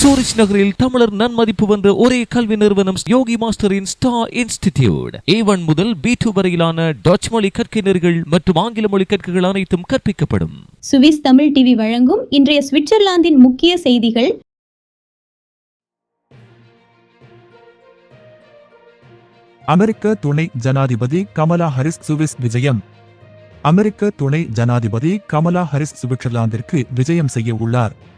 Zurich நகரில் தமிழர் நன்மதிப்பு வந்த ஒரே கல்வி நிறுவனம் யோகி மாஸ்டரின் ஸ்டார் இன்ஸ்டிடியூட். ஏ ஒன் முதல் பி டூ வரையிலான டச் மொழி கற்கையினர்கள் மற்றும் ஆங்கில மொழி கற்கைகள் அனைத்தும் கற்பிக்கப்படும். சுவிஸ் தமிழ் டிவி வழங்கும் இன்றைய சுவிட்சர்லாந்தின் முக்கிய செய்திகள். அமெரிக்க துணை ஜனாதிபதி கமலா ஹரிஸ் சுவிஸ் விஜயம். அமெரிக்க துணை ஜனாதிபதி கமலா ஹரிஸ் சுவிட்சர்லாந்திற்கு விஜயம் செய்ய உள்ளார்.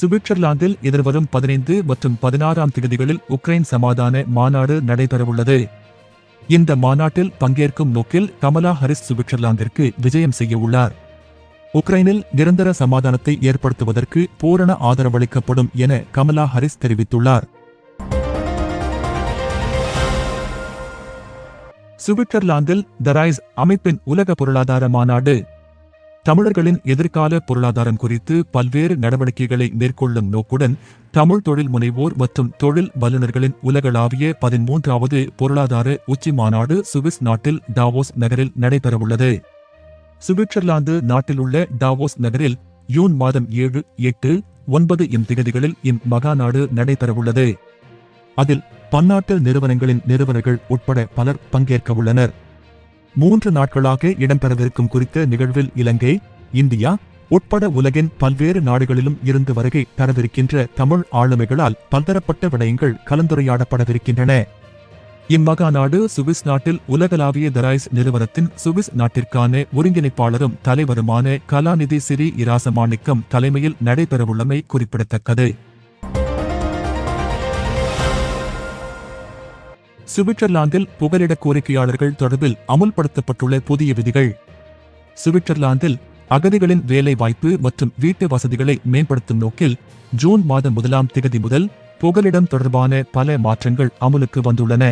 சுவிட்சர்லாந்தில் எதிர்வரும் பதினைந்து மற்றும் பதினாறாம் தேதிகளில் உக்ரைன் சமாதான மாநாடு நடைபெறவுள்ளது. இந்த மாநாட்டில் பங்கேற்கும் நோக்கில் கமலா ஹரிஸ் சுவிட்சர்லாந்திற்கு விஜயம் செய்யவுள்ளார் உக்ரைனில் நிரந்தர சமாதானத்தை ஏற்படுத்துவதற்கு பூரண ஆதரவளிக்கப்படும் என கமலா ஹரிஸ் தெரிவித்துள்ளார். சுவிட்சர்லாந்தில் தராய்ஸ் அமைப்பின் உலக பொருளாதார மாநாடு தமிழர்களின் எதிர்கால பொருளாதாரம் குறித்து பல்வேறு நடவடிக்கைகளை மேற்கொள்ளும் நோக்குடன் தமிழ் தொழில் முனைவோர் மற்றும் தொழில் வல்லுநர்களின் உலகளாவிய பதிமூன்றாவது பொருளாதார உச்சி மாநாடு சுவிஸ் நாட்டில் டாவோஸ் நகரில் நடைபெறவுள்ளது. சுவிட்சர்லாந்து நாட்டிலுள்ள டாவோஸ் நகரில் ஜூன் மாதம் ஏழு எட்டு ஒன்பது இம் திகதிகளில் இம் மகாநாடு நடைபெறவுள்ளது. அதில் பன்னாட்டு நிறுவனங்களின் நிறுவனர்கள் உட்பட பலர் பங்கேற்க உள்ளனர் மூன்று நாட்களாக இடம்பெறவிருக்கும் குறித்த நிகழ்வில் இலங்கை இந்தியா உட்பட உலகின் பல்வேறு நாடுகளிலும் இருந்து வருகை தரவிருக்கின்ற தமிழ் ஆளுமைகளால் பல்தரப்பட்ட விடயங்கள் கலந்துரையாடப்படவிருக்கின்றன. இம்மகாநாடு சுவிஸ் நாட்டில் உலகளாவிய தராய்ஸ் நிறுவனத்தின் சுவிஸ் நாட்டிற்கான ஒருங்கிணைப்பாளரும் தலைவருமான கலாநிதி சிறி இராசமாணிக்கம் தலைமையில் நடைபெறவுள்ளமை குறிப்பிடத்தக்கது. சுவிட்சர்லாந்தில் புகலிட கோரிக்கையாளர்கள் தொடர்பில் அமுல்படுத்தப்பட்டுள்ள புதிய விதிகள். சுவிட்சர்லாந்தில் அகதிகளின் வேலை வாய்ப்பு மற்றும் வீட்டு வசதிகளை மேம்படுத்தும் நோக்கில் ஜூன் மாதம் முதலாம் திகதி முதல் புகலிடம் தொடர்பான பல மாற்றங்கள் அமுலுக்கு வந்துள்ளன.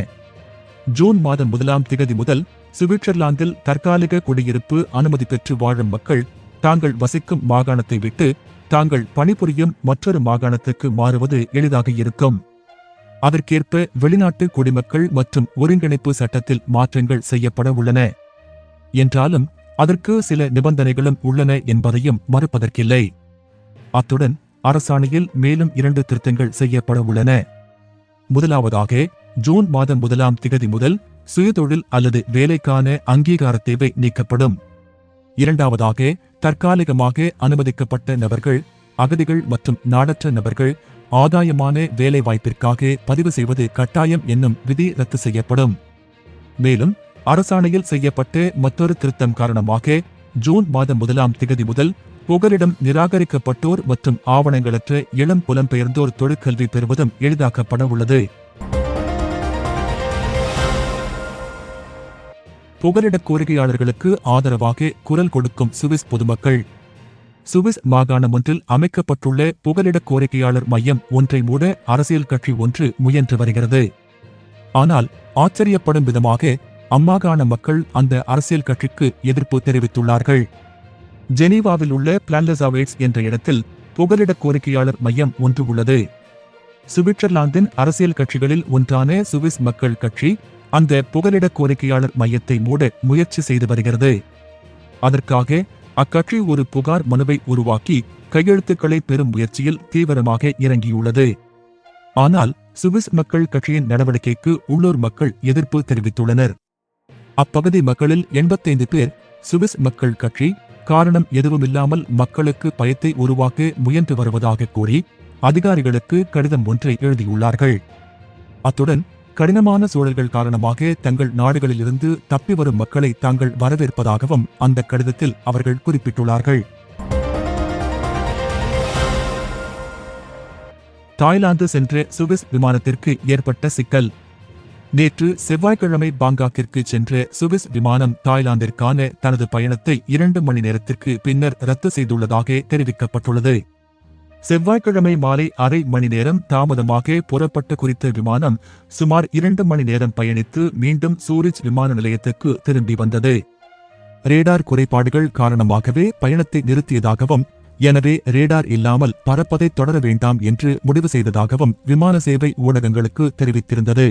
ஜூன் மாதம் முதலாம் திகதி முதல் சுவிட்சர்லாந்தில் தற்காலிக குடியிருப்பு அனுமதி பெற்று வாழும் மக்கள் தாங்கள் வசிக்கும் மாகாணத்தை விட்டு தாங்கள் பணிபுரியும் மற்றொரு மாகாணத்துக்கு மாறுவது எளிதாக இருக்கும். அதற்கேற்ப வெளிநாட்டு குடிமக்கள் மற்றும் ஒருங்கிணைப்பு சட்டத்தில் மாற்றங்கள் செய்யப்பட உள்ளன. என்றாலும் அதற்கு சில நிபந்தனைகளும் உள்ளன என்பதையும் மறுப்பதற்கில்லை. அத்துடன் அரசாணையில் மேலும் இரண்டு திருத்தங்கள் செய்யப்பட உள்ளன. முதலாவதாக ஜூன் மாதம் முதலாம் திகதி முதல் சுயதொழில் அல்லது வேலைக்கான அங்கீகார தேவை நீக்கப்படும். இரண்டாவதாக தற்காலிகமாக அனுமதிக்கப்பட்ட நபர்கள் அகதிகள் மற்றும் நாடற்ற நபர்கள் ஆதாயமான வேலை வாய்ப்பிற்காக பதிவு செய்வது கட்டாயம் என்னும் விதி ரத்து செய்யப்படும். மேலும் அரசாணையில் செய்யப்பட்ட மற்றொரு திருத்தம் காரணமாக ஜூன் மாதம் முதலாம் திகதி முதல் புகலிடம் நிராகரிக்கப்பட்டோர் மற்றும் ஆவணங்களற்ற இளம் புலம்பெயர்ந்தோர் தொழிற்கல்வி பெறுவதும் எளிதாக்கப்பட உள்ளது. புகலிட கோரிக்கையாளர்களுக்கு ஆதரவாக குரல் கொடுக்கும் சுவிஸ் பொதுமக்கள் சுவிஸ் மாகாணம் ஒன்றில் அமைக்கப்பட்டுள்ள புகலிட கோரிக்கையாளர் மையம் ஒன்றை மூட அரசியல் கட்சி ஒன்று முயன்று வருகிறது. ஆனால் ஆச்சரியப்படும் விதமாக அம்மாகாண மக்கள் அந்த அரசியல் கட்சிக்கு எதிர்ப்பு தெரிவித்துள்ளார்கள். ஜெனீவாவில் உள்ள பிளான்லசாவேட்ஸ் என்ற இடத்தில் புகலிட கோரிக்கையாளர் மையம் ஒன்று உள்ளது. சுவிட்சர்லாந்தின் அரசியல் கட்சிகளில் ஒன்றான சுவிஸ் மக்கள் கட்சி அந்த புகலிட கோரிக்கையாளர் மையத்தை மூட முயற்சி செய்து வருகிறது. அதற்காக அக்கட்சி ஒரு புகார் மனுவை உருவாக்கி கையெழுத்துக்களை பெறும் முயற்சியில் தீவிரமாக இறங்கியுள்ளது. ஆனால் சுவிஸ் மக்கள் கட்சியின் நடவடிக்கைக்கு உள்ளூர் மக்கள் எதிர்ப்பு தெரிவித்துள்ளனர். அப்பகுதி மக்களில் எண்பத்தைந்து பேர் சுவிஸ் மக்கள் கட்சி காரணம் எதுவுமில்லாமல் மக்களுக்கு பயத்தை உருவாக்க முயன்று வருவதாக கூறி அதிகாரிகளுக்கு கடிதம் ஒன்றை எழுதியுள்ளார்கள். அத்துடன் கடினமான சூழல்கள் காரணமாக தங்கள் நாடுகளிலிருந்து தப்பி வரும் மக்களை தாங்கள் வரவேற்பதாகவும் அந்த கடிதத்தில் அவர்கள் குறிப்பிட்டுள்ளார்கள். தாய்லாந்து சென்ற சுவிஸ் விமானத்திற்கு ஏற்பட்ட சிக்கல். நேற்று செவ்வாய்க்கிழமை பாங்காக்கிற்கு சென்ற சுவிஸ் விமானம் தாய்லாந்திற்கான தனது பயணத்தை இரண்டு மணி நேரத்திற்கு பின்னர் ரத்து செய்துள்ளதாக தெரிவிக்கப்பட்டுள்ளது. செவ்வாய்க்கிழமை மாலை அரை மணி நேரம் தாமதமாக புறப்பட்ட குறித்த விமானம் சுமார் இரண்டு மணி நேரம் பயணித்து மீண்டும் சூரிச் விமான நிலையத்துக்கு திரும்பி வந்தது. ரேடார் குறைபாடுகள் காரணமாகவே பயணத்தை நிறுத்தியதாகவும் எனவே ரேடார் இல்லாமல் பறப்பதை தொடர வேண்டாம் என்று முடிவு செய்ததாகவும் விமான சேவை ஊடகங்களுக்கு தெரிவித்திருந்தது.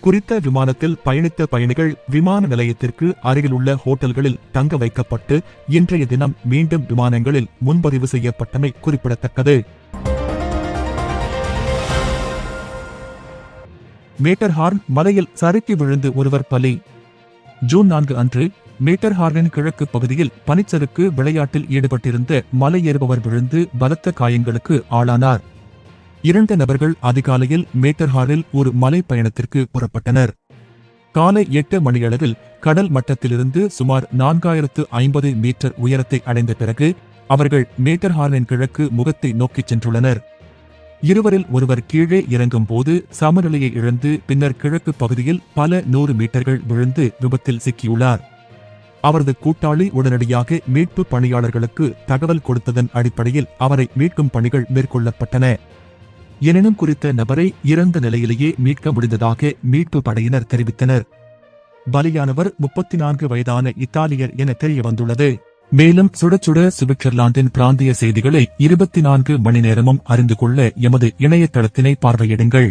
குறித்த விமானத்தில் பயணித்த பயணிகள் விமான நிலையத்திற்கு அருகிலுள்ள ஹோட்டல்களில் தங்க வைக்கப்பட்டு இன்றைய தினம் மீண்டும் விமானங்களில் முன்பதிவு செய்யப்பட்டமை குறிப்பிடத்தக்கது. மேட்டர்ஹார்ன் மலையில் சறுக்கி விழுந்து ஒருவர் பலி. ஜூன் நான்கு அன்று மேட்டர்ஹார்னின் கிழக்கு பகுதியில் பனிச்சறுக்கு விளையாட்டில் ஈடுபட்டிருந்த மலையேறுபவர் விழுந்து பலத்த காயங்களுக்கு ஆளானார். இரண்டு நபர்கள் அதிகாலையில் மேட்டர்ஹாரில் ஒரு மலை பயணத்திற்கு புறப்பட்டனர். காலை எட்டு மணியளவில் கடல் மட்டத்திலிருந்து சுமார் நான்காயிரத்து ஐம்பது மீட்டர் உயரத்தை அடைந்த பிறகு அவர்கள் மேட்டர்ஹாரின் கிழக்கு முகத்தை நோக்கிச் சென்றுள்ளனர். இருவரில் ஒருவர் கீழே இறங்கும் போது சமநிலையை இழந்து பின்னர் கிழக்கு பகுதியில் பல நூறு மீட்டர்கள் விழுந்து விபத்தில் சிக்கியுள்ளார். அவரது கூட்டாளி உடனடியாக மீட்பு பணியாளர்களுக்கு தகவல் கொடுத்ததன் அடிப்படையில் அவரை மீட்கும் பணிகள் மேற்கொள்ளப்பட்டன. எனினும் குறித்த நபரை இறந்த நிலையிலேயே மீட்க முடிந்ததாக மீட்பு படையினர் தெரிவித்தனர். பலியானவர் முப்பத்தி நான்கு வயதான இத்தாலியர் என தெரிய வந்துள்ளது மேலும் சுட சுட சுவிட்சர்லாந்தின் பிராந்திய செய்திகளை இருபத்தி நான்கு மணி நேரமும் அறிந்து கொள்ள எமது இணையதளத்தினை பார்வையிடுங்கள்.